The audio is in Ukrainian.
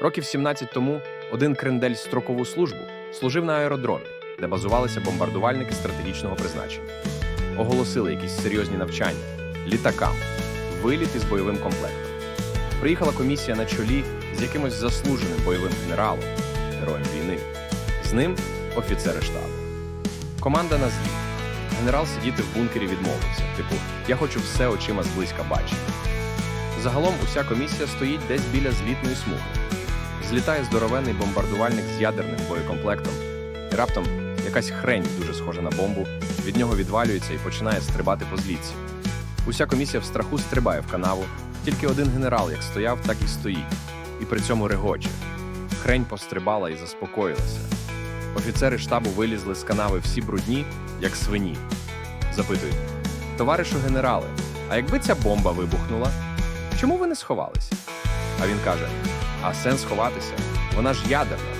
Років 17 тому один крендель строкову службу служив на аеродромі, де базувалися бомбардувальники стратегічного призначення. Оголосили якісь серйозні навчання літакам, виліт із бойовим комплектом. Приїхала комісія на чолі з якимось заслуженим бойовим генералом, героєм війни. З ним офіцери штабу. Команда на зліт. Генерал сидіти в бункері відмовився. Типу, я хочу все очима зблизька бачити. Загалом уся комісія стоїть десь біля злітної смуги. Злітає здоровенний бомбардувальник з ядерним боєкомплектом, і раптом якась хрень, дуже схожа на бомбу, від нього відвалюється і починає стрибати по злітці. Уся комісія в страху стрибає в канаву, тільки один генерал як стояв, так і стоїть, і при цьому регоче. Хрень пострибала і заспокоїлася. Офіцери штабу вилізли з канави всі брудні, як свині. Запитують: товаришу генерале, а якби ця бомба вибухнула, чому ви не сховалися? А він каже: А сенс ховатися? Вона ж ядерна.